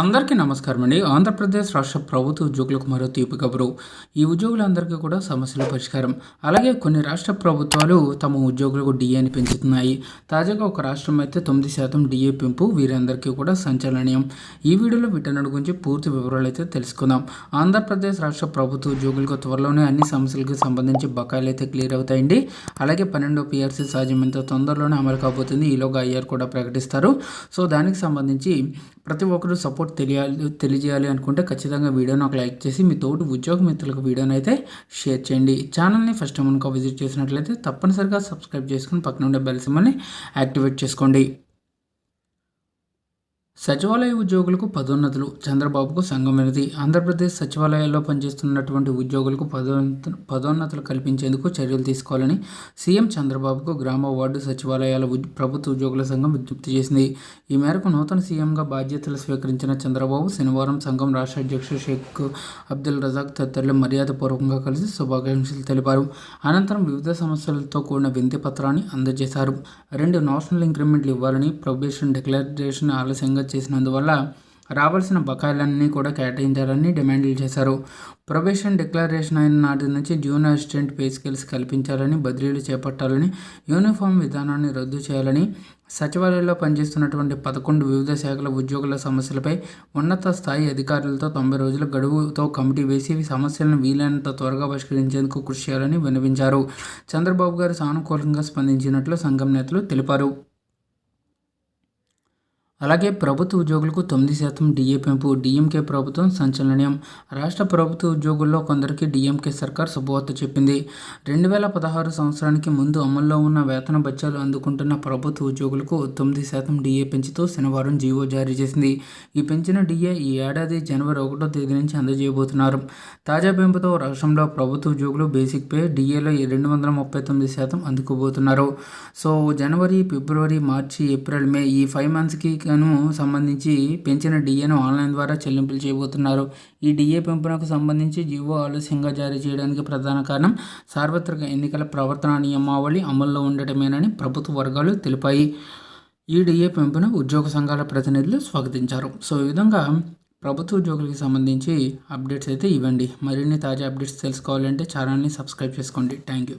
అందరికీ నమస్కారం అండి. ఆంధ్రప్రదేశ్ రాష్ట్ర ప్రభుత్వ ఉద్యోగులకు మరో తీపి కబురు. ఈ ఉద్యోగులందరికీ కూడా సమస్యల పరిష్కారం. అలాగే కొన్ని రాష్ట్ర ప్రభుత్వాలు తమ ఉద్యోగులకు డిఏని పెంచుతున్నాయి. తాజాగా ఒక రాష్ట్రం అయితే తొమ్మిది శాతం డిఏ పెంపు వీరందరికీ కూడా సంచలనీయం. ఈ వీడియోలో వీటన్నిటి గురించి పూర్తి వివరాలు అయితే తెలుసుకుందాం. ఆంధ్రప్రదేశ్ రాష్ట్ర ప్రభుత్వ ఉద్యోగులకు త్వరలోనే అన్ని సమస్యలకు సంబంధించి బకాయిలు అయితే క్లియర్ అవుతాయండి. అలాగే పన్నెండో పిఆర్సీ సాధ్యమైనంత తొందరలోనే అమలు కాబోతుంది ఈలోగా ఐఆర్ కూడా ప్రకటిస్తారు. సో దానికి సంబంధించి ప్రతి ఒక్కరూ సపోర్ట్ తెలియాలి తెలియజేయాలి అనుకుంటే ఖచ్చితంగా వీడియోని ఒక లైక్ చేసి మీ తోటి ఉద్యోగ మిత్రులకు వీడియోని అయితే షేర్ చేయండి. ఛానల్ని ఫస్ట్ టైం కనుక విజిట్ చేసినట్లయితే తప్పనిసరిగా సబ్స్క్రైబ్ చేసుకుని పక్కన ఉండే బెల్ సిమ్మల్ని యాక్టివేట్ చేసుకోండి. సచివాలయ ఉద్యోగులకు పదోన్నతులు. చంద్రబాబుకు సంగమైనది ఆంధ్రప్రదేశ్ సచివాలయాల్లో పనిచేస్తున్నటువంటి ఉద్యోగులకు పదోన్నత పదోన్నతులు కల్పించేందుకు చర్యలు తీసుకోవాలని సీఎం చంద్రబాబుకు గ్రామ వార్డు సచివాలయాల ప్రభుత్వ ఉద్యోగుల సంఘం విజ్ఞప్తి చేసింది. ఈ మేరకు నూతన సీఎంగా బాధ్యతలు స్వీకరించిన చంద్రబాబు శనివారం సంఘం రాష్ట్ర అధ్యక్షుడు షేక్ అబ్దుల్ రజాక్ తదితరులు మర్యాదపూర్వకంగా కలిసి శుభాకాంక్షలు తెలిపారు. అనంతరం వివిధ సమస్యలతో కూడిన వింతి పత్రాన్ని అందజేశారు. రెండు నేషనల్ ఇంక్రిమెంట్లు ఇవ్వాలని ప్రొబేషన్ డిక్లరేషన్ ఆలస్యంగా చేసినందువల్ల రావాల్సిన బకాయిలన్నీ కూడా కేటాయించాలని డిమాండ్లు చేశారు. ప్రొబేషన్ డిక్లరేషన్ అయిన నాటి నుంచి జూనియర్ అసిస్టెంట్ పే స్కేల్స్ కల్పించాలని బదిలీలు చేపట్టాలని యూనిఫామ్ విధానాన్ని రద్దు చేయాలని సచివాలయంలో పనిచేస్తున్నటువంటి పదకొండు వివిధ శాఖల ఉద్యోగుల సమస్యలపై ఉన్నత స్థాయి అధికారులతో తొంభై రోజుల గడువుతో కమిటీ వేసి సమస్యలను వీలైనంత త్వరగా పరిష్కరించేందుకు కృషి చేయాలని విన్నవించారు చంద్రబాబు గారు సానుకూలంగా స్పందించినట్లు సంఘం నేతలు తెలిపారు. అలాగే ప్రభుత్వ ఉద్యోగులకు తొమ్మిది శాతం డిఏ పెంపు డిఎంకే ప్రభుత్వం సంచలనం రాష్ట్ర ప్రభుత్వ ఉద్యోగుల్లో కొందరికి డిఎంకే సర్కార్ శుభవార్త చెప్పింది. రెండు వేల పదహారు సంవత్సరానికి ముందు అమల్లో ఉన్న వేతన బత్యాలు అందుకుంటున్న ప్రభుత్వ ఉద్యోగులకు తొమ్మిది శాతం డిఏ పెంచుతూ శనివారం జీవో జారీ చేసింది. ఈ పెంచిన డిఏ ఈ ఏడాది జనవరి ఒకటో తేదీ నుంచి అందజేయబోతున్నారు. తాజా పెంపుతో రాష్ట్రంలో ప్రభుత్వ ఉద్యోగులు బేసిక్ పే డిఏలో రెండు వందల ముప్పై తొమ్మిది శాతం అందుకోబోతున్నారు. సో జనవరి ఫిబ్రవరి మార్చి ఏప్రిల్ మే ఈ ఫైవ్ మంత్స్కి గాను సంబంధించి పెంచిన డిఏను ఆన్లైన్ ద్వారా చెల్లింపులు చేయబోతున్నారు. ఈ డిఏ పెంపునకు సంబంధించి జీవో ఆలస్యంగా జారీ చేయడానికి ప్రధాన కారణం సార్వత్రిక ఎన్నికల ప్రవర్తన నియమావళి అమల్లో ఉండటమేనని ప్రభుత్వ వర్గాలు తెలిపాయి. ఈ డిఏ పెంపును ఉద్యోగ సంఘాల ప్రతినిధులు స్వాగతించారు. సో ఈ విధంగా ప్రభుత్వ ఉద్యోగులకు సంబంధించి అప్డేట్స్ అయితే ఇవ్వండి. మరిన్ని తాజా అప్డేట్స్ తెలుసుకోవాలంటే ఛానల్ని సబ్స్క్రైబ్ చేసుకోండి. Thank you.